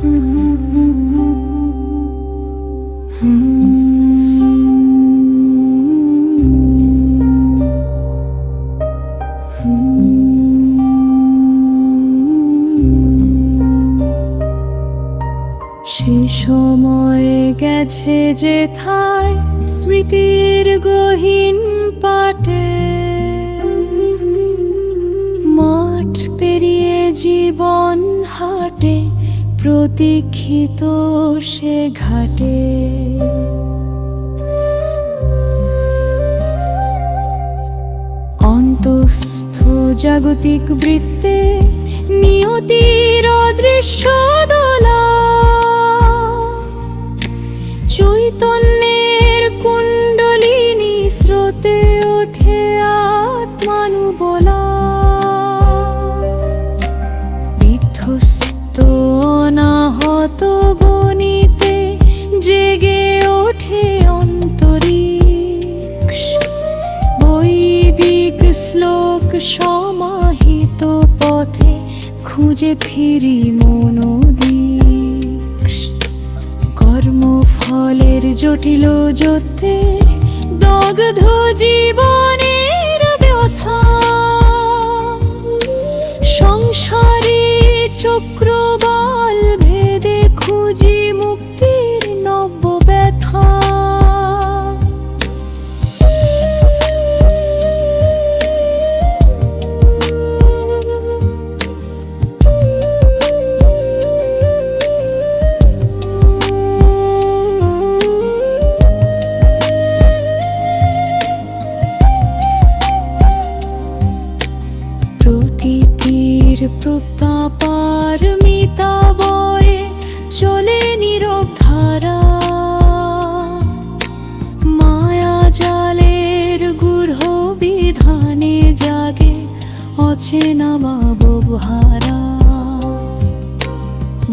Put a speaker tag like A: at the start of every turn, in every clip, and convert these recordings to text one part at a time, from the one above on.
A: সে সময়ে গেছে যে থায় স্মৃতির গহীন পাটে। মাঠ পেরিয়ে জীবন হাটে। প্রতীক্ষিত সে ঘাটে। অন্তস্থ জাগতিক বৃত্তে নিয়তির অদৃশ্য দোলা। চৈতন্যের কুণ্ডলিনী স্রোতে ওঠে আত্মানুবলা বিধ্বস্ত অনাহত বনিতে জেগে ওঠে অন্তরীক্ষ। বৈদিক শ্লোক সমাহিত পথে খুঁজে ফিরি মনোদীক্ষ। কর্মফলের জটিল যুদ্ধে দগ্ধ জীবনের ব্যথা। সংসারে চক্রবাল প্রতীতির প্রতাপার মিতা বয়ে চলে নীরব ধারা মায়া জালের গূঢ় বিধানে জাগে অচেনা বাবহারা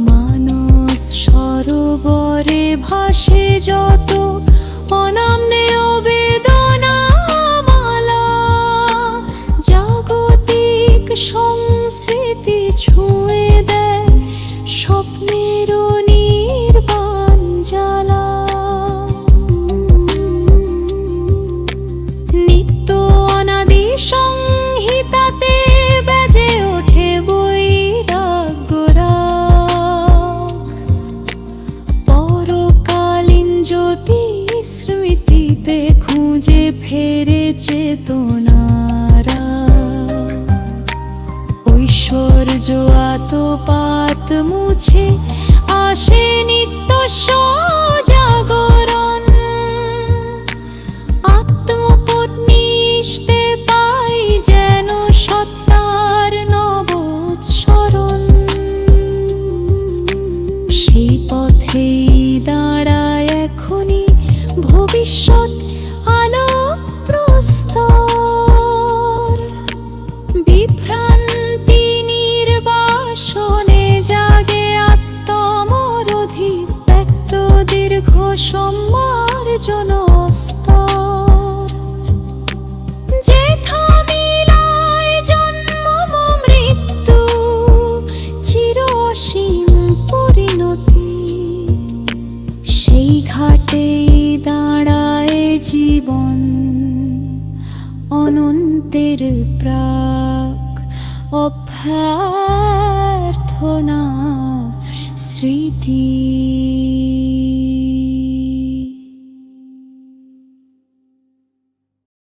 A: মানস সরোবরে ভাসে যত অনামনে বেদনা মালা। জাগতিক সংস্কৃতি ছুঁয়ে দেয় স্বপ্নের নির্বাণ জ্বালা। নিত্য অনাদি সংহিতাতে বেজে ওঠে বৈরাগ্যরা পরকালীন জ্যোতি স্মৃতিতে খুঁজে ফেরে চেতনারা ঐশ্বর্য আতপাত মুছে আসে নিত্য সজাগরণ। আত্মপত্নীষ্তে পাই যেন সত্তার নবৎসরণ। সেই পথেই দাঁড়ায় এখনই ভবিষ্যৎ নির্বাসনে জাগে আত্মমরধি, ব্যক্ত দীর্ঘ সম্মার্জন স্তর যেথা মিলায় জন্ম মৃত্যু পরিণতি। সেই দাঁড়ায় জীবন, অনন্তের প্রাক অভ্যর্থনা স্মৃতি